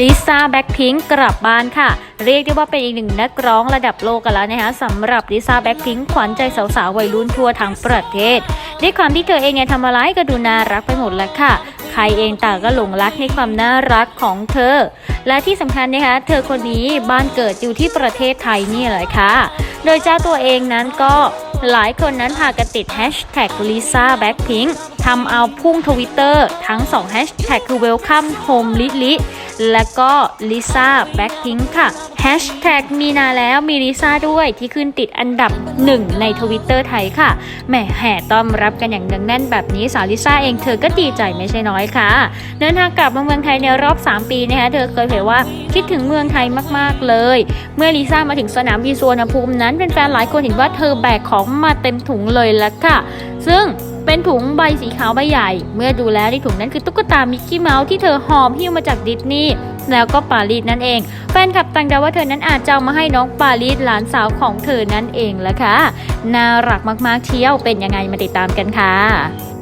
ลิซ่าแบ็คพิงกลับบ้านค่ะ เรียกได้ว่าเป็นอีกหนึ่งนักร้องระดับโลกกันแล้วนะคะสำหรับลิซ่าแบ็คพิงขวัญใจสาวๆวัยรุ่นทั่วทั้งประเทศด้วยความที่เธอเองเนี่ยทำอะไรก็ดูน่ารักไปหมดแล้วค่ะ ใครเองต่างก็หลงรักในความน่ารักของเธอ และที่สำคัญนะคะ เธอคนนี้บ้านเกิดอยู่ที่ประเทศไทยนี่แหละค่ะ โดยเจ้าตัวเองนั้นก็หลายคนนั้นพากันติดแฮชแท็กลิซ่าแบ็คพิงค์ ทำเอาพุ่งทวิตเตอร์ทั้ง2แฮชแท็กคือ Welcome Home ลิลิและก็ลิซ่าแบ็คพิงค่ะแฮชแท็กมีนาแล้วมีลิซ่าด้วยที่ขึ้นติดอันดับหนึ่งในทวิตเตอร์ไทยค่ะแหมแห่ต้อนรับกันอย่างเนืองแน่นแบบนี้สาวลิซ่าเองเธอก็ดีใจไม่ใช่น้อยค่ะ เดินทางกลับมาเมืองไทยในรอบ 3 ปีนะคะเธอเคยเผยว่าคิดถึงเมืองไทยมากๆเลย เมื่อลิซ่ามาถึงสนามบินสุวรรณภูมินั้นเป็นแฟนๆหลายคนเห็นว่าเธอแบกของมาเต็มถุงเลยละค่ะ ซึ่ง เป็นถุงใบสีขาวใบใหญ่ เมื่อดูแล้วในถุงนั้นคือตุ๊กตามิกกี้เมาส์ที่เธอหอบหิ้วมาจากดิสนีย์แล้วก็ปารีสนั่นเอง แฟนคลับต่างดาว่าเธอนั้นอาจจะเอามาให้น้องปารีสหลานสาวของเธอนั่นเองละค่ะ น่ารักมากๆเที่ยวเป็นยังไงมาติดตามกันค่ะ